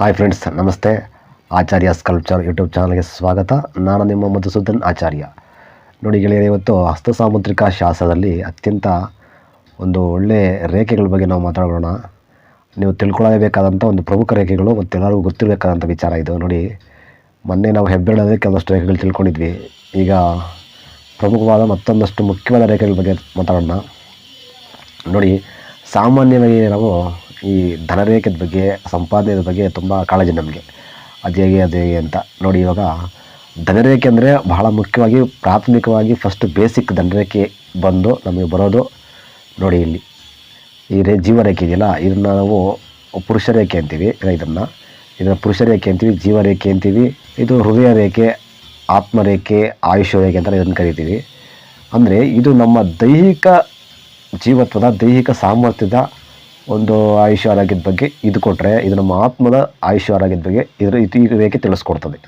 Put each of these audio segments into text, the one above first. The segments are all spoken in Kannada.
ಹಾಯ್ ಫ್ರೆಂಡ್ಸ್ ನಮಸ್ತೆ. ಆಚಾರ್ಯ ಸ್ಕಲ್ಪ್ಚರ್ ಯೂಟ್ಯೂಬ್ ಚಾನಲ್ಗೆ ಸ್ವಾಗತ. ನಾನು ನಿಮ್ಮ ಮಧುಸೂದನ್ ಆಚಾರ್ಯ. ನೋಡಿ ಗೆಳೆಯರೆ, ಇವತ್ತು ಹಸ್ತ ಸಾಮುದ್ರಿಕ ಶಾಸ್ತ್ರದಲ್ಲಿ ಅತ್ಯಂತ ಒಂದು ಒಳ್ಳೆಯ ರೇಖೆಗಳ ಬಗ್ಗೆ ನಾವು ಮಾತಾಡೋಣ. ನೀವು ತಿಳ್ಕೊಳ್ಳಬೇಕಾದಂಥ ಒಂದು ಪ್ರಮುಖ ರೇಖೆಗಳು ಮತ್ತು ಎಲ್ಲರಿಗೂ ಗೊತ್ತಿರಬೇಕಾದಂಥ ವಿಚಾರ ಇದು. ನೋಡಿ, ಮೊನ್ನೆ ನಾವು ಹೆಬ್ಬೆಳದೇ ಕೆಲವಷ್ಟು ರೇಖೆಗಳು ತಿಳ್ಕೊಂಡಿದ್ವಿ. ಈಗ ಪ್ರಮುಖವಾದ ಮತ್ತೊಂದಷ್ಟು ಮುಖ್ಯವಾದ ರೇಖೆಗಳ ಬಗ್ಗೆ ಮಾತಾಡೋಣ. ನೋಡಿ, ಸಾಮಾನ್ಯವಾಗಿ ನಾವು ಈ ಧನರೇಖದ ಬಗ್ಗೆ ಸಂಪಾದನೆಯ ಬಗ್ಗೆ ತುಂಬ ಕಾಳಜಿ ನಮಗೆ. ಅದು ಹೇಗೆ ಅದು ಹೇಗೆ ಅಂತ ನೋಡಿ ಇವಾಗ, ಧನರೇಖೆ ಅಂದರೆ ಬಹಳ ಮುಖ್ಯವಾಗಿ ಪ್ರಾಥಮಿಕವಾಗಿ ಫಸ್ಟ್ ಬೇಸಿಕ್ ಧನರೇಖೆ ಬಂದು ನಮಗೆ ಬರೋದು ನೋಡಿ ಇಲ್ಲಿ. ಈ ರೇ, ಜೀವರೇಖೆ ಇದೆಯಲ್ಲ, ಇದನ್ನು ನಾವು ಪುರುಷ ರೇಖೆ ಅಂತೀವಿ, ಇದನ್ನು. ಇದನ್ನು ಪುರುಷ ರೇಖೆ ಅಂತೀವಿ, ಜೀವರೇಖೆ ಅಂತೀವಿ, ಇದು ಹೃದಯ ರೇಖೆ, ಆತ್ಮರೇಖೆ ಆಯುಷ್ಯ ರೇಖೆ ಅಂತ ಇದನ್ನು ಕರಿತೀವಿ. ಅಂದರೆ ಇದು ನಮ್ಮ ದೈಹಿಕ ಜೀವತ್ವದ ದೈಹಿಕ ಸಾಮರ್ಥ್ಯದ ಒಂದು ಆಯುಷ್ಯ ಆರೋಗ್ಯದ ಬಗ್ಗೆ ಇದು ಕೊಟ್ಟರೆ ಇದು ನಮ್ಮ ಆತ್ಮದ ಆಯುಷ್ಯ ಆರೋಗ್ಯದ ಬಗ್ಗೆ ಇದರ ಇದು ಈ ರೇಖೆ ತಿಳಿಸ್ಕೊಡ್ತದೆ.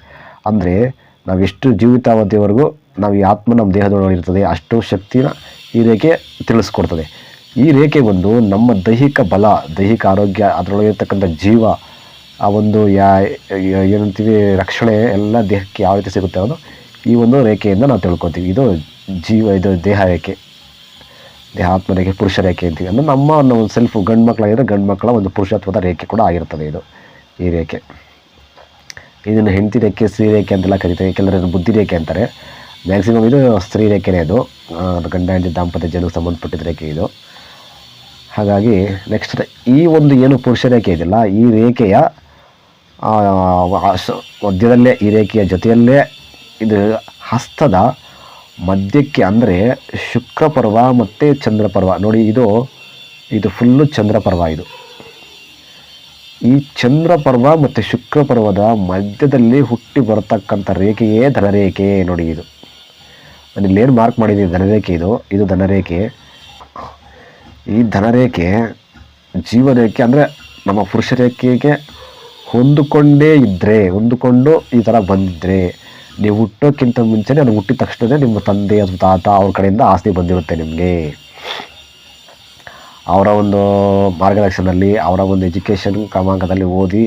ಅಂದರೆ ನಾವು ಎಷ್ಟು ಜೀವಿತಾವಧಿಯವರೆಗೂ ನಾವು ಈ ಆತ್ಮ ನಮ್ಮ ದೇಹದೊಳಗೆ ಇರ್ತದೆ, ಅಷ್ಟು ಶಕ್ತಿನ ಈ ರೇಖೆ ತಿಳಿಸ್ಕೊಡ್ತದೆ. ಈ ರೇಖೆ ಒಂದು ನಮ್ಮ ದೈಹಿಕ ಬಲ, ದೈಹಿಕ ಆರೋಗ್ಯ, ಅದರೊಳಗಿರ್ತಕ್ಕಂಥ ಜೀವ, ಆ ಒಂದು ಯ- ಏನಂತೀವಿ, ರಕ್ಷಣೆ ಎಲ್ಲ ದೇಹಕ್ಕೆ ಯಾವ ರೀತಿ ಸಿಗುತ್ತೆ ಅನ್ನೋದು ಈ ಒಂದು ರೇಖೆಯಿಂದ ನಾವು ತಿಳ್ಕೊತೀವಿ. ಇದು ಜೀವ, ಇದು ದೇಹ ರೇಖೆ. ದೇಹ ಆತ್ಮ ರೇಖೆ, ಪುರುಷ ರೇಖೆ ಅಂತೀವಿ. ಅಂದರೆ ನಮ್ಮ ಒಂದು ಸೆಲ್ಫ್ ಗಂಡು ಮಕ್ಕಳಾಗಿದ್ದರೆ ಗಂಡು ಮಕ್ಕಳ ಒಂದು ಪುರುಷತ್ವದ ರೇಖೆ ಕೂಡ ಆಗಿರ್ತದೆ ಇದು, ಈ ರೇಖೆ. ಇದನ್ನು ಹೆಂಡತಿ ರೇಖೆ, ಸ್ತ್ರೀ ರೇಖೆ ಅಂತೆಲ್ಲ ಕರಿತಾರೆ. ಏಕೆಂದರೆ ಇದು ಬುದ್ಧಿ ರೇಖೆ ಅಂತಾರೆ. ಮ್ಯಾಕ್ಸಿಮಮ್ ಇದು ಸ್ತ್ರೀ ರೇಖೆನೇ ಅದು. ಗಂಡ, ಹೆಂಡತಿ, ದಾಂಪತ್ಯ, ಜನಕ್ಕೆ ಸಂಬಂಧಪಟ್ಟಿದ್ದ ರೇಖೆ ಇದು. ಹಾಗಾಗಿ ನೆಕ್ಸ್ಟ್ ಈ ಒಂದು ಏನು ಪುರುಷ ರೇಖೆ ಇದೆಯಲ್ಲ, ಈ ರೇಖೆಯ ಮಧ್ಯದಲ್ಲೇ ಈ ರೇಖೆಯ ಜೊತೆಯಲ್ಲೇ ಇದು ಹಸ್ತದ ಮಧ್ಯಕ್ಕೆ ಅಂದರೆ ಶುಕ್ರ ಪರ್ವ ಮತ್ತು ಚಂದ್ರ ಪರ್ವ. ನೋಡಿ, ಇದು ಇದು ಫುಲ್ಲು ಚಂದ್ರ ಪರ್ವ ಇದು. ಈ ಚಂದ್ರ ಪರ್ವ ಮತ್ತು ಶುಕ್ರ ಪರ್ವದ ಮಧ್ಯದಲ್ಲಿ ಹುಟ್ಟಿ ಬರತಕ್ಕಂಥ ರೇಖೆಯೇ ಧನರೇಖೆ ನೋಡಿ ಇದು. ನಾನು ಇಲ್ಲೇನು ಮಾರ್ಕ್ ಮಾಡಿದ್ದೀನಿ ಧನರೇಖೆ ಇದು? ಇದು ಧನರೇಖೆ. ಈ ಧನರೇಖೆ ಜೀವರೇಖೆ ಅಂದರೆ ನಮ್ಮ ಪುರುಷ ರೇಖೆಗೆ ಹೊಂದಿಕೊಂಡೇ ಇದ್ದರೆ ಹೊಂದಿಕೊಂಡು ಈ ಥರ ಬಂದಿದ್ದರೆ ನೀವು ಹುಟ್ಟೋಕ್ಕಿಂತ ಮುಂಚೆನೇ ಅದು ಹುಟ್ಟಿದ ತಕ್ಷಣವೇ ನಿಮ್ಮ ತಂದೆ ಅಥವಾ ತಾತ ಅವ್ರ ಕಡೆಯಿಂದ ಆಸ್ತಿ ಬಂದಿರುತ್ತೆ ನಿಮಗೆ. ಅವರ ಒಂದು ಮಾರ್ಗದರ್ಶನದಲ್ಲಿ, ಅವರ ಒಂದು ಎಜುಕೇಷನ್ ಕ್ರಮಾಂಕದಲ್ಲಿ ಓದಿ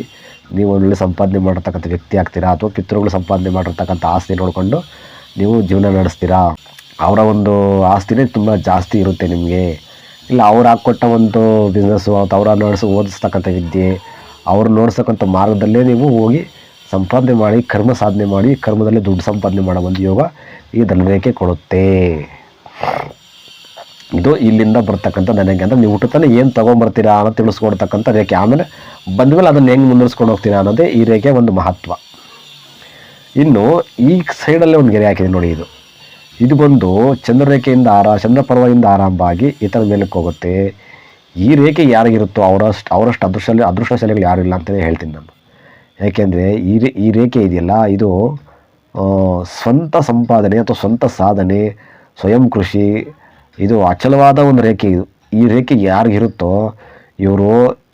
ನೀವು ಒಳ್ಳೆ ಸಂಪಾದನೆ ಮಾಡಿರ್ತಕ್ಕಂಥ ವ್ಯಕ್ತಿ ಆಗ್ತೀರಾ ಅಥವಾ ಪಿತೃಗಳು ಸಂಪಾದನೆ ಮಾಡಿರ್ತಕ್ಕಂಥ ಆಸ್ತಿ ನೋಡಿಕೊಂಡು ನೀವು ಜೀವನ ನಡೆಸ್ತೀರಾ? ಅವರ ಒಂದು ಆಸ್ತಿನೇ ತುಂಬ ಜಾಸ್ತಿ ಇರುತ್ತೆ ನಿಮಗೆ. ಇಲ್ಲ, ಅವ್ರು ಹಾಕ್ಕೊಟ್ಟ ಒಂದು ಬಿಸ್ನೆಸ್ಸು ಅಥವಾ ಅವರ ನಡೆಸಿ ಓದಿಸ್ತಕ್ಕಂಥ ವಿದ್ಯೆ, ಅವ್ರು ನೋಡ್ಸಕ್ಕಂಥ ಮಾರ್ಗದಲ್ಲೇ ನೀವು ಹೋಗಿ ಸಂಪಾದನೆ ಮಾಡಿ, ಕರ್ಮ ಸಾಧನೆ ಮಾಡಿ, ಕರ್ಮದಲ್ಲಿ ದುಡ್ಡು ಸಂಪಾದನೆ ಮಾಡೋ ಒಂದು ಯೋಗ ಈ ಧನರೇಖೆ ಕೊಡುತ್ತೆ. ಇದು ಇಲ್ಲಿಂದ ಬರ್ತಕ್ಕಂಥ ನನಗೆ ಅಂದರೆ ನೀವು ಹುಟ್ಟುತ್ತಾನೆ ಏನು ತೊಗೊಂಬರ್ತೀರಾ ಅನ್ನೋ ತಿಳಿಸ್ಕೊಡ್ತಕ್ಕಂಥ ರೇಖೆ. ಆಮೇಲೆ ಬಂದ ಮೇಲೆ ಅದನ್ನು ಹೆಂಗೆ ಮುಂದುವರಿಸ್ಕೊಂಡು ಹೋಗ್ತೀರಾ ಅನ್ನೋದೇ ಈ ರೇಖೆ ಒಂದು ಮಹತ್ವ. ಇನ್ನು ಈ ಸೈಡಲ್ಲೇ ಒಂದು ಗೆರೆ ಹಾಕಿದೆ ನೋಡಿ ಇದು. ಇದು ಬಂದು ಚಂದ್ರರೇಖೆಯಿಂದ ಆರ ಚಂದ್ರಪರ್ವದಿಂದ ಆರಂಭ ಆಗಿ ಇತರ ಮೇಲಕ್ಕೆ ಹೋಗುತ್ತೆ. ಈ ರೇಖೆ ಯಾರಿಗಿರುತ್ತೋ ಅವರಷ್ಟು ಅವರಷ್ಟು ಅದೃಷ್ಟ ಅದೃಷ್ಟಶಾಲಿಗಳು ಯಾರು ಇಲ್ಲ ಅಂತಲೇ ಹೇಳ್ತೀನಿ ನಾನು. ಯಾಕೆಂದರೆ ಈ ರೇ, ಈ ರೇಖೆ ಇದೆಯಲ್ಲ, ಇದು ಸ್ವಂತ ಸಂಪಾದನೆ ಅಥವಾ ಸ್ವಂತ ಸಾಧನೆ, ಸ್ವಯಂ ಕೃಷಿ, ಇದು ಅಚಲವಾದ ಒಂದು ರೇಖೆ ಇದು. ಈ ರೇಖೆ ಯಾರಿಗಿರುತ್ತೋ ಇವರು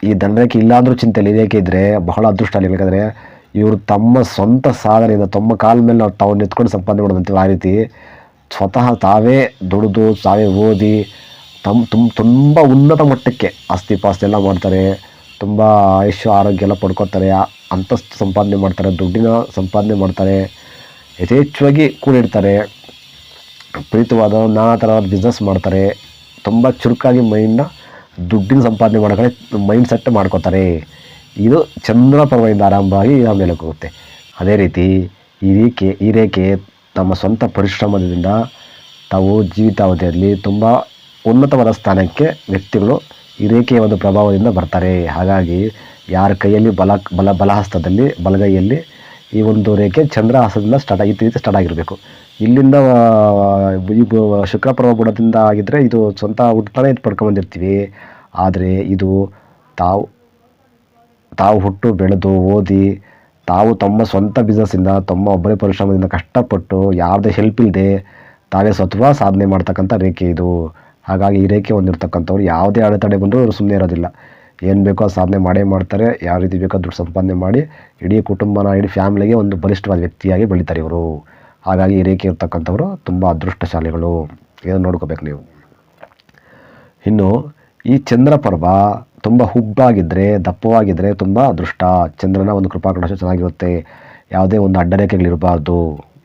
ಈ ಧನರೇಖೆ ಇಲ್ಲಾಂದರೂ ಚಿಂತೆ ಇಲ್ಲ ಈ ರೇಖೆ ಇದ್ದರೆ ಬಹಳ ಅದೃಷ್ಟ ಬೇಕಾದರೆ, ಇವರು ತಮ್ಮ ಸ್ವಂತ ಸಾಧನೆಯಿಂದ, ತಮ್ಮ ಕಾಲ ಮೇಲೆ ತಾವು ನಿಂತ್ಕೊಂಡು ಸಂಪಾದನೆ ಮಾಡೋದಂತೀವಿ ಆ ರೀತಿ ಸ್ವತಃ ತಾವೇ ದುಡಿದು, ತಾವೇ ಓದಿ ತಮ್ಮ ತುಂಬ ತುಂಬ ಉನ್ನತ ಮಟ್ಟಕ್ಕೆ ಆಸ್ತಿ ಪಾಸ್ತಿ ಎಲ್ಲ ಮಾಡ್ತಾರೆ. ತುಂಬ ಆಯುಷ್ಯ ಆರೋಗ್ಯ ಎಲ್ಲ ಪಡ್ಕೊತಾರೆ ಅಂತಸ್ತು ಸಂಪಾದನೆ ಮಾಡ್ತಾರೆ, ದುಡ್ಡಿನ ಸಂಪಾದನೆ ಮಾಡ್ತಾರೆ, ಯಥೇಚ್ಛವಾಗಿ ಕೂಡಿಡ್ತಾರೆ ಪ್ರೀತವಾದ ನಾನಾ ಥರದ ಬಿಸ್ನೆಸ್ ಮಾಡ್ತಾರೆ, ತುಂಬ ಚುರುಕಾಗಿ ಮೈಂಡ್ನ ದುಡ್ಡಿನ ಸಂಪಾದನೆ ಮಾಡೋಕೆ ಮೈಂಡ್ ಸೆಟ್ ಮಾಡ್ಕೋತಾರೆ ಇದು ಚಂದ್ರ ಪರ್ವದಿಂದ ಆರಂಭ ಆಗಿ ಇದ ಮೇಲಕ್ಕೆ ಹೋಗುತ್ತೆ. ಅದೇ ರೀತಿ ಈ ರೇಖೆ ಈ ರೇಖೆ ತಮ್ಮ ಸ್ವಂತ ಪರಿಶ್ರಮದಿಂದ ತಾವು ಜೀವಿತಾವಧಿಯಲ್ಲಿ ತುಂಬ ಉನ್ನತವಾದ ಸ್ಥಾನಕ್ಕೆ ವ್ಯಕ್ತಿಗಳು ಈ ರೇಖೆಯ ಒಂದು ಪ್ರಭಾವದಿಂದ ಬರ್ತಾರೆ. ಹಾಗಾಗಿ ಯಾರ ಕೈಯಲ್ಲಿ ಬಲ ಬಲ, ಬಲಹಸ್ತದಲ್ಲಿ, ಬಲಗೈಯಲ್ಲಿ ಈ ಒಂದು ರೇಖೆ ಚಂದ್ರಹಾಸದಿಂದ ಸ್ಟಾರ್ಟ್ ಈ ರೀತಿ ಸ್ಟಾರ್ಟ್ ಆಗಿರಬೇಕು. ಇಲ್ಲಿಂದ ಈ ಶುಕ್ರ ಶುಕ್ರಪರ್ವ ಬುಡದಿಂದ ಆಗಿದ್ದರೆ ಇದು ಸ್ವಂತ ಹುಟ್ಟುತ್ತಾನೆ ಇದು ಪಡ್ಕೊಂಡ್ಬಂದಿರ್ತೀವಿ. ಆದರೆ ಇದು ತಾವು ತಾವು ಹುಟ್ಟು, ಬೆಳೆದು, ಓದಿ, ತಾವು ತಮ್ಮ ಸ್ವಂತ ಬಿಸ್ನೆಸ್ಸಿಂದ ತಮ್ಮ ಒಬ್ಬರೇ ಪರಿಶ್ರಮದಿಂದ ಕಷ್ಟಪಟ್ಟು ಯಾವುದೇ ಹೆಲ್ಪ್ ಇಲ್ಲದೆ ತಾವೇ ಸ್ವತಃ ಸಾಧನೆ ಮಾಡ್ತಕ್ಕಂಥ ರೇಖೆ ಇದು. ಹಾಗಾಗಿ ಈ ರೇಖೆ ಹೊಂದಿರ್ತಕ್ಕಂಥವ್ರು ಯಾವುದೇ ಅಡೆತಡೆ ಬಂದರೂ ಅವರು ಸುಮ್ಮನೆ ಇರೋದಿಲ್ಲ. ಏನು ಬೇಕೋ ಸಾಧನೆ ಮಾಡೇ ಮಾಡ್ತಾರೆ. ಯಾವ ರೀತಿ ಬೇಕೋ ದುಡ್ಡು ಸಂಪಾದನೆ ಮಾಡಿ ಇಡೀ ಕುಟುಂಬನ, ಇಡೀ ಫ್ಯಾಮಿಲಿಗೆ ಒಂದು ಬಲಿಷ್ಠವಾದ ವ್ಯಕ್ತಿಯಾಗಿ ಬೆಳಿತಾರೆ ಇವರು. ಹಾಗಾಗಿ ಈ ರೇಖೆ ಇರ್ತಕ್ಕಂಥವ್ರು ತುಂಬ ಅದೃಷ್ಟಶಾಲಿಗಳು. ಇದನ್ನು ನೋಡ್ಕೋಬೇಕು ನೀವು. ಇನ್ನು ಈ ಚಂದ್ರ ಪರ್ವ ತುಂಬ ಹುಬ್ಬಾಗಿದ್ದರೆ ದಪ್ಪವಾಗಿದ್ದರೆ ತುಂಬ ಅದೃಷ್ಟ. ಚಂದ್ರನ ಒಂದು ಕೃಪಾಕಟಾಶ ಚೆನ್ನಾಗಿರುತ್ತೆ. ಯಾವುದೇ ಒಂದು ಅಡ್ಡರೇಖೆಗಳಿರಬಾರ್ದು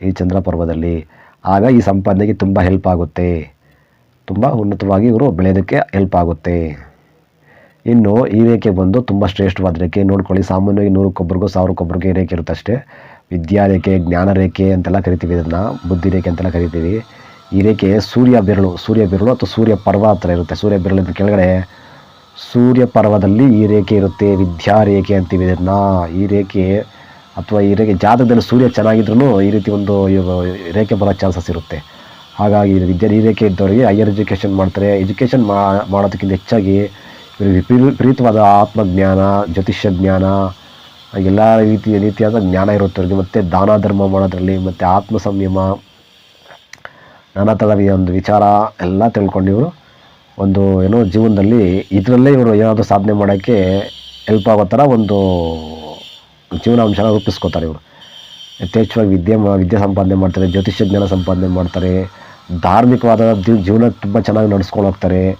ಈ ಚಂದ್ರ ಪರ್ವದಲ್ಲಿ ಆಗ ಈ ಸಂಪಾದನೆಗೆ ತುಂಬ ಹೆಲ್ಪ್ ಆಗುತ್ತೆ. ತುಂಬ ಉನ್ನತವಾಗಿ ಇವರು ಬೆಳೆಯೋದಕ್ಕೆ ಹೆಲ್ಪ್ ಆಗುತ್ತೆ. ಇನ್ನು ಈ ರೇಖೆ ಬಂದು ತುಂಬ ಶ್ರೇಷ್ಠವಾದ ರೇಖೆ ನೋಡ್ಕೊಳ್ಳಿ. ಸಾಮಾನ್ಯವಾಗಿ ನೂರಕ್ಕೊಬ್ಬರಿಗೂ ಸಾವಿರಕ್ಕೊಬ್ಬರಿಗೆ ರೇಖೆ ಇರುತ್ತೆ ಅಷ್ಟೇ. ವಿದ್ಯಾ ರೇಖೆ, ಜ್ಞಾನ ರೇಖೆ ಅಂತೆಲ್ಲ ಕರಿತೀವಿ ಇದನ್ನು. ಬುದ್ಧಿ ರೇಖೆ ಅಂತೆಲ್ಲ ಕರಿತೀವಿ. ಈ ರೇಖೆ ಸೂರ್ಯ ಬೆರಳು ಸೂರ್ಯ ಬೆರಳು ಅಥವಾ ಸೂರ್ಯ ಪರ್ವ ಹತ್ರ ಇರುತ್ತೆ. ಸೂರ್ಯ ಬೆರಳಿಂದ ಕೆಳಗಡೆ ಸೂರ್ಯ ಪರ್ವದಲ್ಲಿ ಈ ರೇಖೆ ಇರುತ್ತೆ. ವಿದ್ಯಾ ರೇಖೆ ಅಂತೀವಿ ಇದನ್ನು. ಈ ರೇಖೆ ಅಥವಾ ಈ ರೇಖೆ ಜಾತಕದಲ್ಲಿ ಸೂರ್ಯ ಚೆನ್ನಾಗಿದ್ರೂ ಈ ರೀತಿ ಒಂದು ರೇಖೆ ಬರೋ ಚಾನ್ಸಸ್ ಇರುತ್ತೆ. ಹಾಗಾಗಿ ಇದು ವಿದ್ಯೆ ಈ ರೇಖೆ ಇದ್ದವರಿಗೆ ಹೈಯರ್ ಎಜುಕೇಷನ್ ಮಾಡ್ತಾರೆ. ಎಜುಕೇಷನ್ ಮಾಡೋದಕ್ಕಿಂತ ಹೆಚ್ಚಾಗಿ ಇವರಿಗೆ ವಿಪರೀ- ವಿಪರೀತವಾದ ಆತ್ಮಜ್ಞಾನ, ಜ್ಯೋತಿಷ್ಯ ಜ್ಞಾನ, ಎಲ್ಲ ರೀತಿಯ ರೀತಿಯಾದ ಜ್ಞಾನ ಇರುತ್ತೆ ಅವ್ರಿಗೆ. ಮತ್ತು ದಾನ ಧರ್ಮ ಮಾಡೋದರಲ್ಲಿ, ಮತ್ತು ಆತ್ಮ ಸಂಯಮ ನಾನಾ ಥರದ ಒಂದು ವಿಚಾರ ಎಲ್ಲ ತಿಳ್ಕೊಂಡು ಇವರು ಒಂದು ಏನೋ ಜೀವನದಲ್ಲಿ ಇದರಲ್ಲೇ ಇವರು ಏನಾದರೂ ಸಾಧನೆ ಮಾಡೋಕ್ಕೆ ಹೆಲ್ಪ್ ಆಗೋ ಥರ ಒಂದು ಜೀವನಾಂಶನ ರೂಪಿಸ್ಕೋತಾರೆ ಇವರು. ಯಥೇಚ್ಛವಾಗಿ ವಿದ್ಯೆ ವಿದ್ಯೆ ಸಂಪಾದನೆ ಮಾಡ್ತಾರೆ, ಜ್ಯೋತಿಷ್ಯ ಜ್ಞಾನ ಸಂಪಾದನೆ ಮಾಡ್ತಾರೆ ಧಾರ್ಮಿಕವಾದ ಜೀವ- ಜೀವನ ತುಂಬ ಚೆನ್ನಾಗಿ ನಡೆಸ್ಕೊಂಡು ಹೋಗ್ತಾರೆ.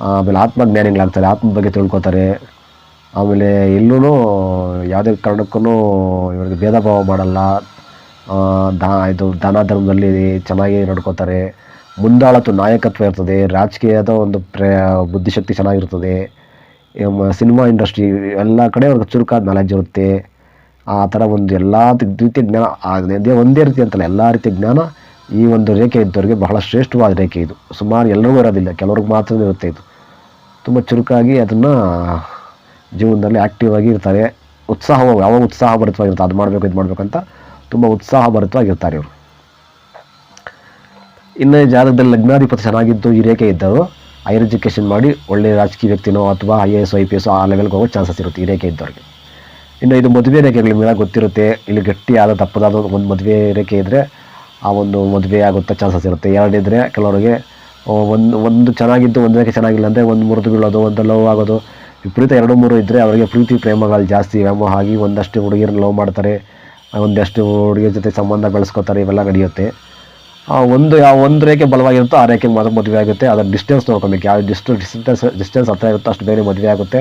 ಆಮೇಲೆ ಆತ್ಮಜ್ಞಾನಿಗಳಾಗ್ತಾರೆ, ಆತ್ಮದ ಬಗ್ಗೆ ತಿಳ್ಕೊತಾರೆ. ಆಮೇಲೆ ಎಲ್ಲೂ ಯಾವುದೇ ಕಾರಣಕ್ಕೂ ಇವರಿಗೆ ಭೇದ ಭಾವ ಮಾಡಲ್ಲ. ದಾ, ಇದು ದಾನ ಧರ್ಮದಲ್ಲಿ ಚೆನ್ನಾಗಿ ನಡ್ಕೋತಾರೆ. ಮುಂದಾಳತ್ತು ನಾಯಕತ್ವ ಇರ್ತದೆ. ರಾಜಕೀಯದ ಒಂದು ಪ್ರೇ, ಬುದ್ಧಿಶಕ್ತಿ ಚೆನ್ನಾಗಿರ್ತದೆ. ಸಿನಿಮಾ ಇಂಡಸ್ಟ್ರಿ ಎಲ್ಲ ಕಡೆ ಅವ್ರಿಗೆ ಚುರುಕಾದ ನಾಲೆಜ್ ಇರುತ್ತೆ. ಆ ಥರ ಒಂದು ಎಲ್ಲ ರೀತಿಯ ಜ್ಞಾನ ಅದೇ ಒಂದೇ ರೀತಿ ಅಂತಲ್ಲ, ಎಲ್ಲ ರೀತಿಯ ಜ್ಞಾನ ಈ ಒಂದು ರೇಖೆ ಇದ್ದವರಿಗೆ ಬಹಳ ಶ್ರೇಷ್ಠವಾದ ರೇಖೆ ಇದು. ಸುಮಾರು ಎಲ್ಲರಿಗೂ ಇರೋದಿಲ್ಲ, ಕೆಲವ್ರಿಗೆ ಮಾತ್ರ ಇರುತ್ತೆ ಇದು. ತುಂಬ ಚುರುಕಾಗಿ ಅದನ್ನು ಜೀವನದಲ್ಲಿ ಆ್ಯಕ್ಟಿವ್ ಆಗಿ ಇರ್ತಾರೆ. ಉತ್ಸಾಹ ಯಾವಾಗ ಉತ್ಸಾಹ ಭರಿತವಾಗಿರುತ್ತೆ, ಅದು ಮಾಡಬೇಕು, ಇದು ಮಾಡಬೇಕಂತ ತುಂಬ ಉತ್ಸಾಹ ಭರಿತವಾಗಿರ್ತಾರೆ ಇವರು. ಇನ್ನು ಜಾಗದಲ್ಲಿ ಲಗ್ನಾಧಿಪತಿ ಚೆನ್ನಾಗಿದ್ದು ಈ ರೇಖೆ ಇದ್ದವರು ಹೈಯರ್ ಎಜುಕೇಷನ್ ಮಾಡಿ ಒಳ್ಳೆಯ ರಾಜಕೀಯ ವ್ಯಕ್ತಿನೋ ಅಥವಾ I A S I P S ಆ ಲೆವೆಲ್ಗೆ ಹೋಗೋ ಚಾನ್ಸಸ್ ಇರುತ್ತೆ ಈ ರೇಖೆ ಇದ್ದವ್ರಿಗೆ. ಇನ್ನು ಇದು ಮದುವೆ ರೇಖೆಗಳು ನಿಮಗೆ ಗೊತ್ತಿರುತ್ತೆ. ಇಲ್ಲಿ ಗಟ್ಟಿಯಾದ ತಪ್ಪದಾದ ಒಂದು ಮದುವೆ ರೇಖೆ ಇದ್ದರೆ ಆ ಒಂದು ಮದುವೆ ಆಗುತ್ತಾ ಚಾನ್ಸಸ್ ಇರುತ್ತೆ. ಎರಡಿದ್ರೆ ಕೆಲವರಿಗೆ ಒಂದು ಒಂದು ಚೆನ್ನಾಗಿದ್ದು ಒಂದಕ್ಕೆ ಚೆನ್ನಾಗಿಲ್ಲ ಅಂದರೆ ಒಂದು ಮುರಿದು ಬೀಳೋದು ಒಂದು ಲವ್ ಆಗೋದು. ವಿಪರೀತ ಎರಡು ಮೂರು ಇದ್ದರೆ ಅವರಿಗೆ ಪ್ರೀತಿ, ಪ್ರೇಮಗಳು ಜಾಸ್ತಿ. ವ್ಯಾಮೋಹ ಆಗಿ ಒಂದಷ್ಟು ಹುಡುಗಿಯರನ್ನ ಲವ್ ಮಾಡ್ತಾರೆ. ಒಂದಷ್ಟು ಹುಡುಗಿಯರ ಜೊತೆ ಸಂಬಂಧ ಬೆಳೆಸ್ಕೋತಾರೆ. ಇವೆಲ್ಲ ನಡೆಯುತ್ತೆ. ಒಂದು ಯಾವ ಒಂದು ರೇಖೆ ಬಲವಾಗಿರುತ್ತೋ ಆ ರೇಖೆಗೆ ಮಾತ್ರ ಮದುವೆ ಆಗುತ್ತೆ. ಅದರ ಡಿಸ್ಟೆನ್ಸ್ ನೋಡ್ಕೊಬೇಕು. ಯಾವ ಎಷ್ಟು ಡಿಸ್ಟೆನ್ಸ್ ಡಿಸ್ಟೆನ್ಸ್ ಹತ್ತಿರ ಇರುತ್ತೋ ಅಷ್ಟು ಬೇರೆ ಮದುವೆ ಆಗುತ್ತೆ.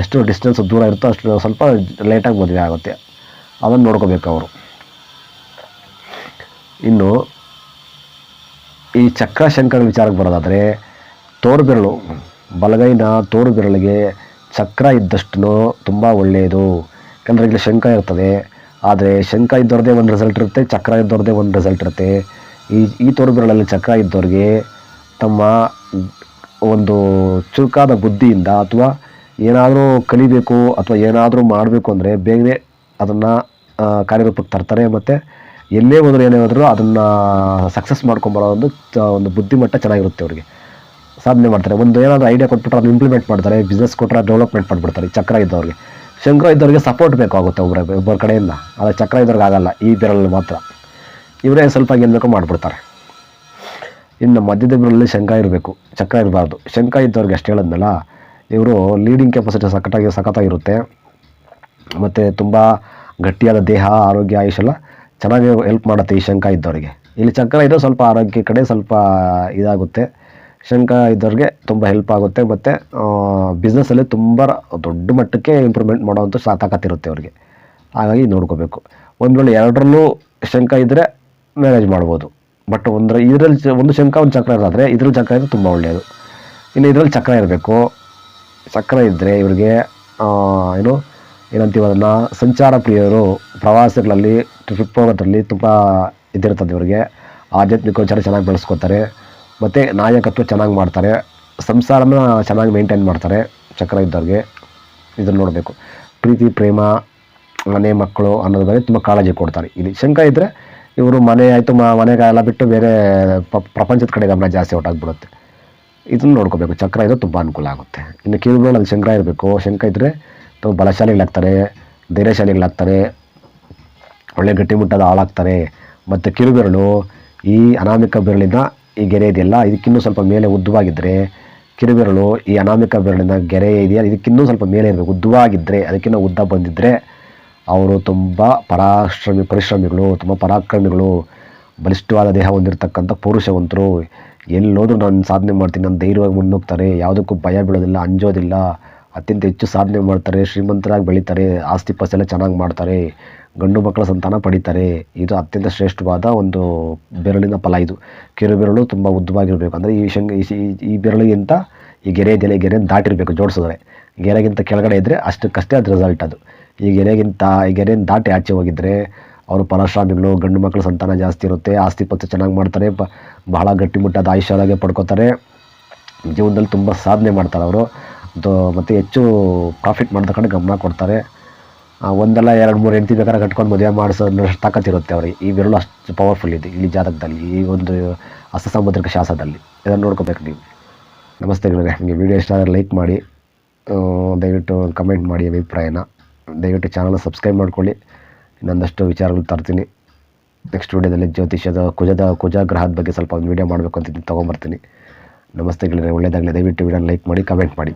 ಎಷ್ಟು ಡಿಸ್ಟೆನ್ಸ್ ದೂರ ಇರುತ್ತೋ ಅಷ್ಟು ಸ್ವಲ್ಪ ಲೇಟಾಗಿ ಮದುವೆ ಆಗುತ್ತೆ. ಅದನ್ನು ನೋಡ್ಕೋಬೇಕು ಅವರು. ಇನ್ನು ಈ ಚಕ್ರ ಶಂಕರ ವಿಚಾರಕ್ಕೆ ಬರೋದಾದರೆ ತೋರು ಬೆರಳು ಬಲಗೈನ ತೋರು ಬೆರಳಿಗೆ ಚಕ್ರ ಇದ್ದಷ್ಟು ತುಂಬ ಒಳ್ಳೆಯದು. ಯಾಕಂದರೆ ಇಲ್ಲಿ ಶಂಕ ಇರ್ತದೆ. ಆದರೆ ಶಂಕ ಇದ್ದವ್ರದ್ದೇ ಒಂದು ರಿಸಲ್ಟ್ ಇರುತ್ತೆ, ಚಕ್ರ ಇದ್ದವ್ರದ್ದೇ ಒಂದು ರಿಸಲ್ಟ್ ಇರುತ್ತೆ. ಈ ಈ ತೋರು ಬೆರಳಲ್ಲಿ ಚಕ್ರ ಇದ್ದವ್ರಿಗೆ ತಮ್ಮ ಒಂದು ಚುರುಕಾದ ಬುದ್ಧಿಯಿಂದ ಅಥವಾ ಏನಾದರೂ ಕಲಿಬೇಕು ಅಥವಾ ಏನಾದರೂ ಮಾಡಬೇಕು ಅಂದರೆ ಬೇಗನೆ ಅದನ್ನು ಕಾರ್ಯರೂಪಕ್ಕೆ ತರ್ತಾರೆ ಮತ್ತು ಎಲ್ಲೇ ಹೋದ್ರು ಏನೇ ಹೋದರೂ ಅದನ್ನು ಸಕ್ಸಸ್ ಮಾಡ್ಕೊಂಬರೋ ಒಂದು ಒಂದು ಬುದ್ಧಿಮಟ್ಟ ಚೆನ್ನಾಗಿರುತ್ತೆ ಅವರಿಗೆ. ಸಾಧನೆ ಮಾಡ್ತಾರೆ. ಒಂದು ಏನಾದರೂ ಐಡಿಯಾ ಕೊಟ್ಬಿಟ್ರೆ ಅದನ್ನ ಇಂಪ್ಲಿಮೆಂಟ್ ಮಾಡ್ತಾರೆ ಬಿಸ್ನೆಸ್ ಕೊಟ್ಟರೆ ಡೆವಲಪ್ಮೆಂಟ್ ಮಾಡಿಬಿಡ್ತಾರೆ ಚಕ್ರ ಇದ್ದವ್ರಿಗೆ. ಶಂಕರ ಇದ್ದವ್ರಿಗೆ ಸಪೋರ್ಟ್ ಬೇಕಾಗುತ್ತೆ ಒಬ್ಬರ ಒಬ್ಬರ ಕಡೆಯಿಂದ. ಆದರೆ ಚಕ್ರ ಇದ್ದವ್ರಿಗೆ ಆಗಲ್ಲ, ಈ ಬೆರಳಲ್ಲಿ ಮಾತ್ರ. ಇವರೇ ಸ್ವಲ್ಪ ಏನು ಬೇಕೋ ಮಾಡಿಬಿಡ್ತಾರೆ. ಇನ್ನು ಮಧ್ಯದ ಬೆರಳಲ್ಲಿ ಶಂಕ ಇರಬೇಕು, ಚಕ್ರ ಇರಬಾರ್ದು. ಶಂಕ ಇದ್ದವ್ರಿಗೆ ಅಷ್ಟು ಹೇಳಿದ್ನಲ್ಲ, ಇವರು ಲೀಡಿಂಗ್ ಕೆಪಾಸಿಟಿ ಸಖತ್ತಾಗಿ, ಸಖತ್ತಾಗಿರುತ್ತೆ. ಮತ್ತು ತುಂಬ ಗಟ್ಟಿಯಾದ ದೇಹ, ಆರೋಗ್ಯ, ಆಯುಷ್ ಎಲ್ಲ ಚೆನ್ನಾಗಿ ಹೆಲ್ಪ್ ಮಾಡುತ್ತೆ ಈ ಶಂಕ ಇದ್ದವರಿಗೆ. ಇಲ್ಲಿ ಚಕ್ರ ಇದ್ದರೆ ಸ್ವಲ್ಪ ಆರೋಗ್ಯ ಕಡೆ ಸ್ವಲ್ಪ ಇದಾಗುತ್ತೆ. ಶಂಕ ಇದ್ದವ್ರಿಗೆ ತುಂಬ ಹೆಲ್ಪ್ ಆಗುತ್ತೆ ಮತ್ತು ಬಿಸ್ನೆಸ್ಸಲ್ಲಿ ತುಂಬ ದೊಡ್ಡ ಮಟ್ಟಕ್ಕೆ ಇಂಪ್ರೂವ್ಮೆಂಟ್ ಮಾಡೋವಂಥ ಸಾತಾಕತ್ತಿರುತ್ತೆ ಅವ್ರಿಗೆ. ಹಾಗಾಗಿ ನೋಡ್ಕೋಬೇಕು. ಒಂದು ವೇಳೆ ಎರಡರಲ್ಲೂ ಶಂಕ ಇದ್ದರೆ ಮ್ಯಾನೇಜ್ ಮಾಡ್ಬೋದು. ಬಟ್ ಒಂದರ ಇದರಲ್ಲಿ ಒಂದು ಶಂಕ ಒಂದು ಚಕ್ರ ಇರೋದಾದರೆ ಇದ್ರಲ್ಲಿ ಚಕ್ರ ಇದ್ದರೆ ತುಂಬ ಒಳ್ಳೆಯದು. ಇನ್ನು ಇದರಲ್ಲಿ ಚಕ್ರ ಇರಬೇಕು. ಚಕ್ರ ಇದ್ದರೆ ಇವ್ರಿಗೆ ಏನು ಏನಂತೀವಿ ಅದನ್ನು ಸಂಚಾರ ಪ್ರಿಯರು ಪ್ರವಾಸಗಳಲ್ಲಿ ಟ್ರಿಪ್ ಹೋಗೋದ್ರಲ್ಲಿ ತುಂಬ ಇದಿರ್ತದೆ ಇವರಿಗೆ. ಆಧ್ಯಾತ್ಮಿಕ ವಿಚಾರ ಚೆನ್ನಾಗಿ ಬೆಳೆಸ್ಕೊತಾರೆ. ಮತ್ತು ನಾಯಕತ್ವ ಚೆನ್ನಾಗಿ ಮಾಡ್ತಾರೆ. ಸಂಸಾರನ ಚೆನ್ನಾಗಿ ಮೇಂಟೈನ್ ಮಾಡ್ತಾರೆ ಚಕ್ರ ಇದ್ದವ್ರಿಗೆ. ಇದನ್ನು ನೋಡಬೇಕು. ಪ್ರೀತಿ, ಪ್ರೇಮ, ಮನೆ, ಮಕ್ಕಳು ಅನ್ನೋದ್ರ ಬಗ್ಗೆ ತುಂಬ ಕಾಳಜಿ ಕೊಡ್ತಾರೆ. ಇಲ್ಲಿ ಶಂಕ ಇದ್ದರೆ ಇವರು ಮನೆ ಆಯಿತು ಮನೆಗೆಲ್ಲ ಬಿಟ್ಟು ಬೇರೆ ಪ್ರಪಂಚದ ಕಡೆ ಗಮನ ಜಾಸ್ತಿ ಹೊಟ್ಟಾಗ್ಬಿಡುತ್ತೆ ಇದನ್ನು ನೋಡ್ಕೋಬೇಕು. ಚಕ್ರ ಇದ್ದರೆ ತುಂಬ ಅನುಕೂಲ ಆಗುತ್ತೆ. ಇನ್ನು ಕಿರುಗಳಲ್ಲಿ ಶಂಕ ಇರಬೇಕು. ಶಂಕ ಇದ್ದರೆ ಬಲಶಾಲಿಗಳಾಗ್ತಾರೆ, ಧೈರ್ಯಶಾಲಿಗಳಾಗ್ತಾರೆ, ಒಳ್ಳೆ ಗಟ್ಟಿಮುಟ್ಟಾದ ಆಳಾಗ್ತಾರೆ. ಮತ್ತು ಕಿರುಬೆರಳು ಈ ಅನಾಮಿಕ ಬೆರಳಿನ ಈ ಗೆರೆ ಇದೆಯಲ್ಲ, ಇದಕ್ಕಿನ್ನೂ ಸ್ವಲ್ಪ ಮೇಲೆ ಉದ್ದವಾಗಿದ್ದರೆ ಕಿರುಬೆರಳು ಈ ಅನಾಮಿಕ ಬೆರಳಿನ ಗೆರೆ ಇದೆಯಲ್ಲ, ಇದಕ್ಕಿನ್ನೂ ಸ್ವಲ್ಪ ಮೇಲೆ ಇರಬೇಕು. ಉದ್ದವಾಗಿದ್ದರೆ ಅದಕ್ಕಿಂತ ಉದ್ದ ಬಂದಿದ್ದರೆ ಅವರು ತುಂಬ ಪರಾಶ್ರಮಿ, ಪರಿಶ್ರಮಿಗಳು, ತುಂಬ ಪರಾಕ್ರಮಿಗಳು, ಬಲಿಷ್ಠವಾದ ದೇಹ ಹೊಂದಿರತಕ್ಕಂಥ ಪುರುಷವಂತರು. ಎಲ್ಲೋದ್ರೂ ನಾನು ಸಾಧನೆ ಮಾಡ್ತೀನಿ, ನಾನು ಧೈರ್ಯವಾಗಿ ಮುನ್ನುಗ್ತಾರೆ, ಯಾವುದಕ್ಕೂ ಭಯ ಬೀಳೋದಿಲ್ಲ, ಅಂಜೋದಿಲ್ಲ. ಅತ್ಯಂತ ಹೆಚ್ಚು ಸಾಧನೆ ಮಾಡ್ತಾರೆ, ಶ್ರೀಮಂತರಾಗಿ ಬೆಳೀತಾರೆ, ಆಸ್ತಿ ಪಾಸ್ತಿ ಚೆನ್ನಾಗಿ ಮಾಡ್ತಾರೆ, ಗಂಡು ಮಕ್ಕಳ ಸಂತಾನ ಪಡಿತಾರೆ. ಇದು ಅತ್ಯಂತ ಶ್ರೇಷ್ಠವಾದ ಒಂದು ಬೆರಳಿನ ಫಲ ಇದು. ಕಿರು ಬೆರಳು ತುಂಬ ಉದ್ದವಾಗಿರಬೇಕು. ಅಂದರೆ ಈ ಶಂಗ ಈ ಬೆರಳಿಗಿಂತ ಈ ಗೆರೆ ಗೆರೆ ಗೆರೆಯನ್ನು ದಾಟಿರಬೇಕು, ಜೋಡಿಸಿದ್ರೆ. ಗೆರೆಗಿಂತ ಕೆಳಗಡೆ ಇದ್ದರೆ ಅಷ್ಟಕ್ಕಷ್ಟೇ ಅದು ರಿಸಲ್ಟ್ ಅದು. ಈ ಗೆರೆಗಿಂತ, ಈ ಗೆರೆಯನ್ನು ದಾಟಿ ಆಚೆ ಹೋಗಿದ್ರೆ ಅವರು ಫಲಶ್ರಾಮಿಗಳು ಗಂಡು ಮಕ್ಕಳ ಸಂತಾನ ಜಾಸ್ತಿ ಇರುತ್ತೆ, ಆಸ್ತಿ ಪತ್ರ ಚೆನ್ನಾಗಿ ಮಾಡ್ತಾರೆ ಬಹಳ ಗಟ್ಟಿಮುಟ್ಟಾದ ಆಯುಷ್ಯರಾಗೆ ಪಡ್ಕೋತಾರೆ. ಜೀವನದಲ್ಲಿ ತುಂಬ ಸಾಧನೆ ಮಾಡ್ತಾರೆ ಅವರು. ಮತ್ತು ಹೆಚ್ಚು ಪ್ರಾಫಿಟ್ ಮಾಡ್ದ ಗಮನ ಕೊಡ್ತಾರೆ. ಒಂದಲ್ಲ ಎರಡು ಮೂರು ಹೆಂಡತಿ ಬೇಕಾದ್ರೆ ಕಟ್ಕೊಂಡು ಮದುವೆ ಮಾಡಿಸೋ ತಾಕತ್ತಿರುತ್ತೆ ಅವ್ರಿಗೆ. ಈ ಬೆರಳು ಅಷ್ಟು ಪವರ್ಫುಲ್ ಇದೆ ಇಲ್ಲಿ ಜಾತಕದಲ್ಲಿ, ಈ ಒಂದು ಹಸ್ತ ಶಾಸದಲ್ಲಿ. ಇದನ್ನು ನೋಡ್ಕೋಬೇಕು ನೀವು. ನಮಸ್ತೆ ಗೆಳೆಯರೆ ನಿಮಗೆ ವಿಡಿಯೋ ಇಷ್ಟ ಆದರೆ ಲೈಕ್ ಮಾಡಿ ದಯವಿಟ್ಟು ಕಮೆಂಟ್ ಮಾಡಿ ಅಭಿಪ್ರಾಯನ. ದಯವಿಟ್ಟು ಚಾನಲ್ ಸಬ್ಸ್ಕ್ರೈಬ್ ಮಾಡ್ಕೊಳ್ಳಿ. ಇನ್ನೊಂದಷ್ಟು ವಿಚಾರಗಳು ತರ್ತೀನಿ. ನೆಕ್ಸ್ಟ್ ವಿಡಿಯೋದಲ್ಲಿ ಜ್ಯೋತಿಷ್ಯದ ಕುಜದ ಕುಜ ಗ್ರಹದ ಬಗ್ಗೆ ಸ್ವಲ್ಪ ಒಂದು ವಿಡಿಯೋ ಮಾಡಬೇಕು ಅಂತಿದ್ದು ತೊಗೊಂಬರ್ತೀನಿ. ನಮಸ್ತೆ ಗೆಳೆಯರೆ ಒಳ್ಳೆಯದಾಗಲಿ ದಯವಿಟ್ಟು ವಿಡಿಯೋನ ಲೈಕ್ ಮಾಡಿ ಕಮೆಂಟ್ ಮಾಡಿ.